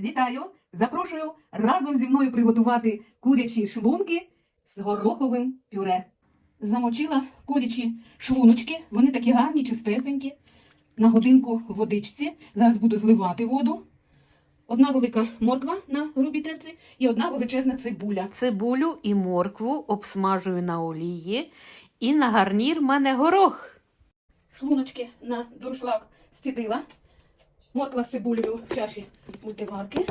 Вітаю! Запрошую разом зі мною приготувати курячі шлунки з гороховим пюре. Замочила курячі шлуночки, вони такі гарні, чистесенькі. На годинку в водичці. Зараз буду зливати воду. Одна велика морква на грубій терці і одна величезна цибуля. Цибулю і моркву обсмажую на олії. І на гарнір в мене горох. Шлуночки на дуршлаг зцідила. Морква з цибулею в чаші мультиварки.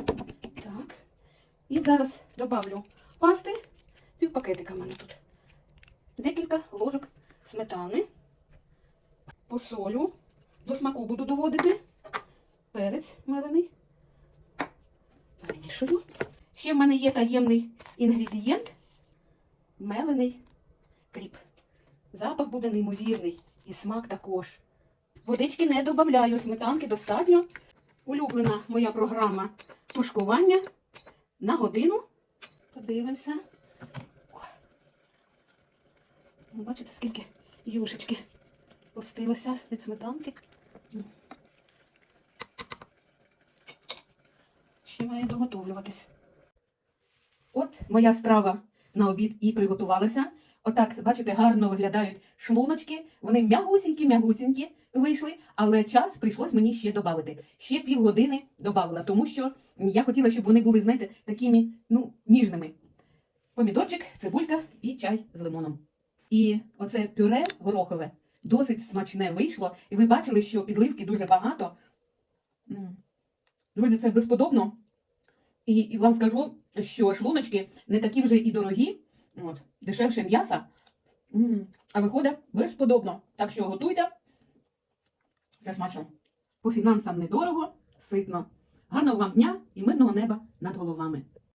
Так. І зараз добавлю пасти. Пів пакетика в мене тут. Декілька ложок сметани. Посолю. До смаку буду доводити. Перець мелений. Перемішую. Ще в мене є таємний інгредієнт. Мелений кріп. Запах буде неймовірний. І смак також. Водички не додаю, сметанки достатньо. Улюблена моя програма тушкування на годину. Подивимося. Ну, Бачите, скільки юшечки пустилося від сметанки. Ну. Ще має доготовлюватись. От моя страва на обід і приготувалася. Отак, бачите, гарно виглядають шлуночки. Вони м'ягусінькі-м'ягусінькі вийшли, але час прийшлось мені ще додати. Ще півгодини додавала, тому що я хотіла, щоб вони були, знаєте, такими ну, ніжними. Помідорчик, цибулька і чай з лимоном. І оце пюре горохове досить смачне вийшло. І ви бачили, що підливки дуже багато. Друзі, це безподобно. І, і вам скажу, що шлуночки не такі вже і дорогі, от, дешевше м'яса, а виходить безподобно. Так що готуйте. Це смачно. По фінансам недорого, ситно. Гарного вам дня і мирного неба над головами.